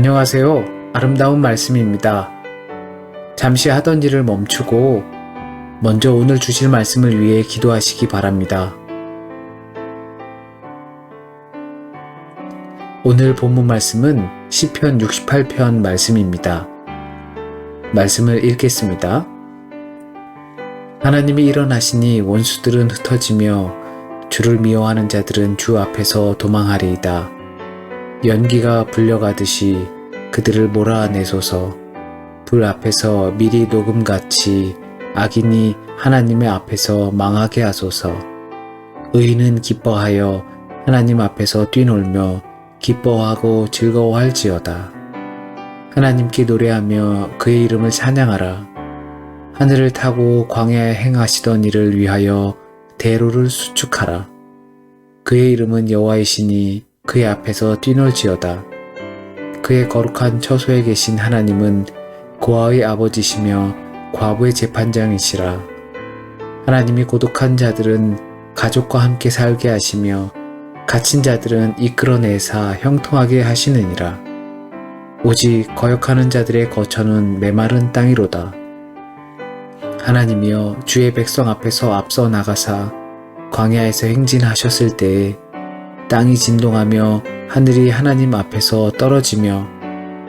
안녕하세요. 아름다운 말씀입니다. 잠시 하던 일을 멈추고 먼저 오늘 주실 말씀을 위해 기도하시기 바랍니다. 오늘 본문 말씀은 시편 68편 말씀입니다. 말씀을 읽겠습니다. 하나님이 일어나시니 원수들은 흩어지며 주를 미워하는 자들은 주 앞에서 도망하리이다. 연기가 불려가듯이 그들을 몰아내소서. 불 앞에서 미리 녹음같이 악인이 하나님의 앞에서 망하게 하소서. 의인은 기뻐하여 하나님 앞에서 뛰놀며 기뻐하고 즐거워할지어다. 하나님께 노래하며 그의 이름을 찬양하라. 하늘을 타고 광야에 행하시던 일을 위하여 대로를 수축하라. 그의 이름은 여호와이시니 그의 앞에서 뛰놀지어다. 그의 거룩한 처소에 계신 하나님은 고아의 아버지시며 과부의 재판장이시라. 하나님이 고독한 자들은 가족과 함께 살게 하시며 갇힌 자들은 이끌어내사 형통하게 하시느니라. 오직 거역하는 자들의 거처는 메마른 땅이로다. 하나님이여 주의 백성 앞에서 앞서 나가사 광야에서 행진하셨을 때에 땅이 진동하며 하늘이 하나님 앞에서 떨어지며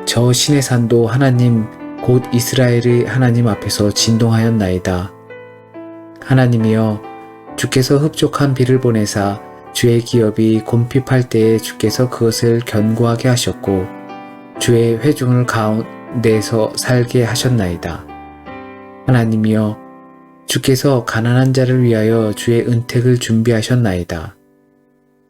저 신의 산도 하나님 곧 이스라엘의 하나님 앞에서 진동하였나이다. 하나님이여 주께서 흡족한 비를 보내사 주의 기업이 곰핍할 때에 주께서 그것을 견고하게 하셨고 주의 회중을 가운데서 살게 하셨나이다. 하나님이여 주께서 가난한 자를 위하여 주의 은택을 준비하셨나이다.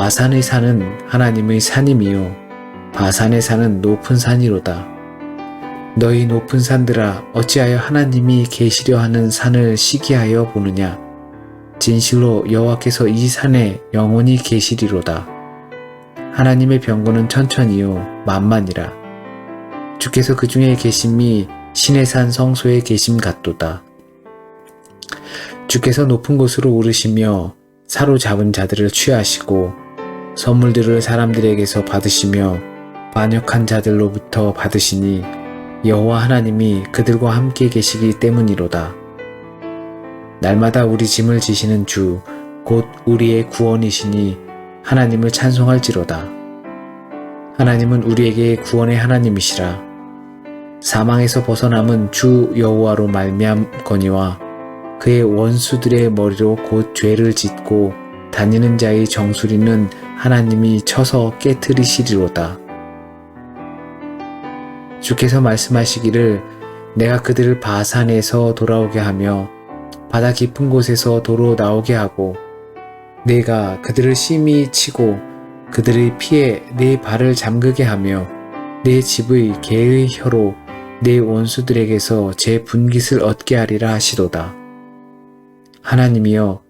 바산의 산은 하나님의 산임이요 바산의 산은 높은 산이로다. 너희 높은 산들아 어찌하여 하나님이 계시려 하는 산을 시기하여 보느냐 진실로 여호와께서 이 산에 영원히 계시리로다. 하나님의 병거는 천천히요 만만이라. 주께서 그 중에 계심이 신의 산 성소에 계심 같도다. 주께서 높은 곳으로 오르시며 사로잡은 자들을 취하시고 선물들을 사람들에게서 받으시며 반역한 자들로부터 받으시니 여호와 하나님이 그들과 함께 계시기 때문이로다. 날마다 우리 짐을 지시는 주, 곧 우리의 구원이시니 하나님을 찬송할지로다. 하나님은 우리에게 구원의 하나님이시라. 사망에서 벗어남은 주 여호와로 말미암거니와 그의 원수들의 머리로 곧 죄를 짓고 다니는 자의 정수리는 하나님이 쳐서 깨뜨리시리로다. 주께서 말씀하시기를 내가 그들을 바산에서 돌아오게 하며 바다 깊은 곳에서 도로 나오게 하고 내가 그들을 심히 치고 그들의 피에 내 발을 잠그게 하며 내 집의 개의 혀로 내 원수들에게서 제 분깃을 얻게 하리라 하시도다. 하나님이여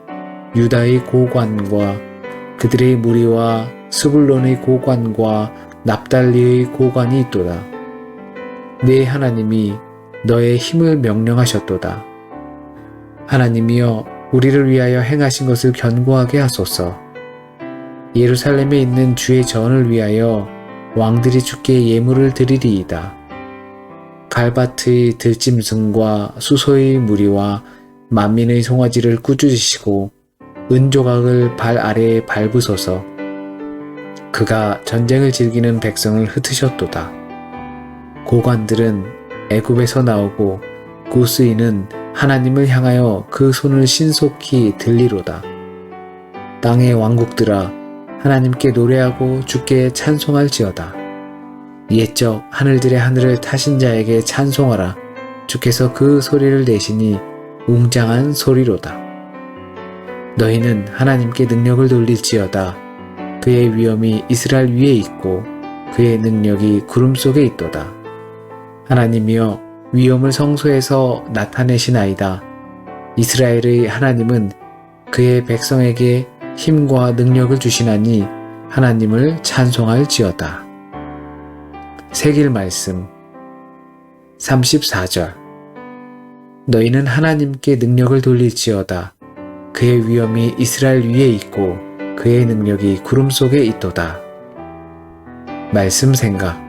유다의 고관과 그들의 무리와 스불론의 고관과 납달리의 고관이 있도다. 내 하나님이 너의 힘을 명령하셨도다. 하나님이여 우리를 위하여 행하신 것을 견고하게 하소서. 예루살렘에 있는 주의 전을 위하여 왕들이 주께 예물을 드리리이다. 갈바트의 들짐승과 수소의 무리와 만민의 송아지를 꾸짖으시고 은조각을 발 아래에 밟으소서. 그가 전쟁을 즐기는 백성을 흩으셨도다. 고관들은 애굽에서 나오고 구스인은 하나님을 향하여 그 손을 신속히 들리로다. 땅의 왕국들아 하나님께 노래하고 주께 찬송할지어다. 옛적 하늘들의 하늘을 타신 자에게 찬송하라. 주께서 그 소리를 내시니 웅장한 소리로다. 너희는 하나님께 능력을 돌릴지어다. 그의 위엄이 이스라엘 위에 있고 그의 능력이 구름 속에 있도다. 하나님이여 위엄을 성소에서 나타내시나이다. 이스라엘의 하나님은 그의 백성에게 힘과 능력을 주시나니 하나님을 찬송할지어다. 세길 말씀 34절 너희는 하나님께 능력을 돌릴지어다. 그의 위엄이 이스라엘 위에 있고 그의 능력이 구름 속에 있도다. 말씀 생각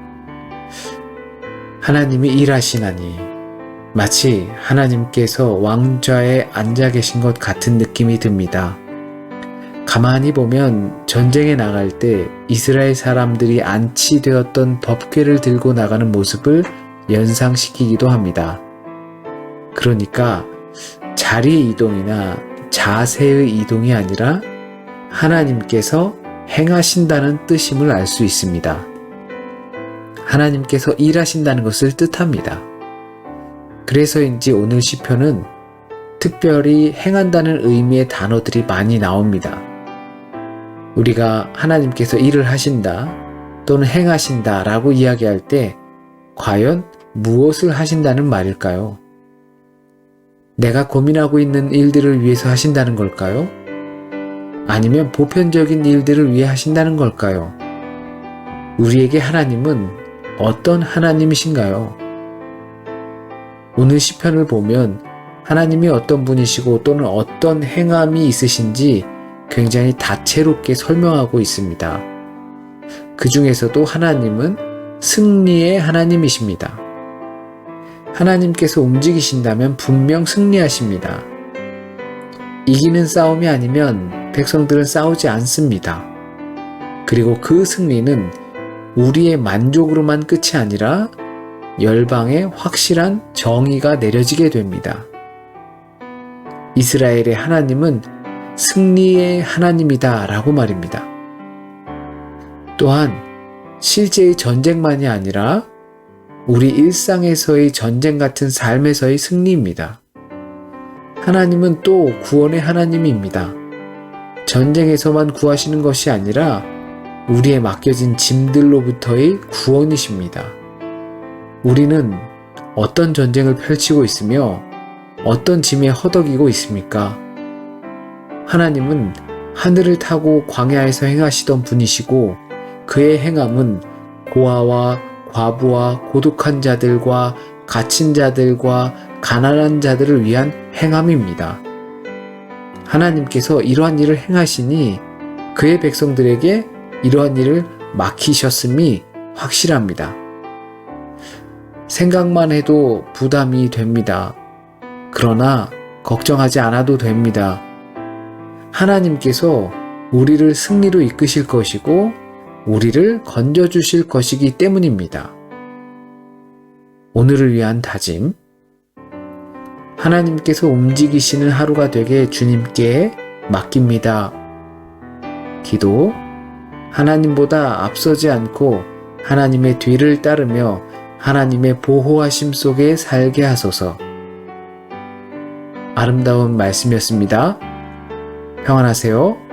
하나님이 일하시나니 마치 하나님께서 왕좌에 앉아 계신 것 같은 느낌이 듭니다. 가만히 보면 전쟁에 나갈 때 이스라엘 사람들이 안치되었던 법궤를 들고 나가는 모습을 연상시키기도 합니다. 그러니까 자리 이동이나 자세의 이동이 아니라 하나님께서 행하신다는 뜻임을 알 수 있습니다. 하나님께서 일하신다는 것을 뜻합니다. 그래서인지 오늘 시편은 특별히 행한다는 의미의 단어들이 많이 나옵니다. 우리가 하나님께서 일을 하신다 또는 행하신다 라고 이야기할 때 과연 무엇을 하신다는 말일까요? 내가 고민하고 있는 일들을 위해서 하신다는 걸까요? 아니면 보편적인 일들을 위해 하신다는 걸까요? 우리에게 하나님은 어떤 하나님이신가요? 오늘 시편을 보면 하나님이 어떤 분이시고 또는 어떤 행함이 있으신지 굉장히 다채롭게 설명하고 있습니다. 그 중에서도 하나님은 승리의 하나님이십니다. 하나님께서 움직이신다면 분명 승리하십니다. 이기는 싸움이 아니면 백성들은 싸우지 않습니다. 그리고 그 승리는 우리의 만족으로만 끝이 아니라 열방에 확실한 정의가 내려지게 됩니다. 이스라엘의 하나님은 승리의 하나님이다 라고 말입니다. 또한 실제의 전쟁만이 아니라 우리 일상에서의 전쟁 같은 삶에서의 승리입니다. 하나님은 또 구원의 하나님입니다. 전쟁에서만 구하시는 것이 아니라 우리의 맡겨진 짐들로부터의 구원이십니다. 우리는 어떤 전쟁을 펼치고 있으며 어떤 짐에 허덕이고 있습니까? 하나님은 하늘을 타고 광야에서 행하시던 분이시고 그의 행함은 고아와 과부와 고독한 자들과 갇힌 자들과 가난한 자들을 위한 행함입니다. 하나님께서 이러한 일을 행하시니 그의 백성들에게 이러한 일을 맡기셨음이 확실합니다. 생각만 해도 부담이 됩니다. 그러나 걱정하지 않아도 됩니다. 하나님께서 우리를 승리로 이끄실 것이고 우리를 건져주실 것이기 때문입니다. 오늘을 위한 다짐. 하나님께서 움직이시는 하루가 되게 주님께 맡깁니다. 기도. 하나님보다 앞서지 않고 하나님의 뒤를 따르며 하나님의 보호하심 속에 살게 하소서. 아름다운 말씀이었습니다. 평안하세요.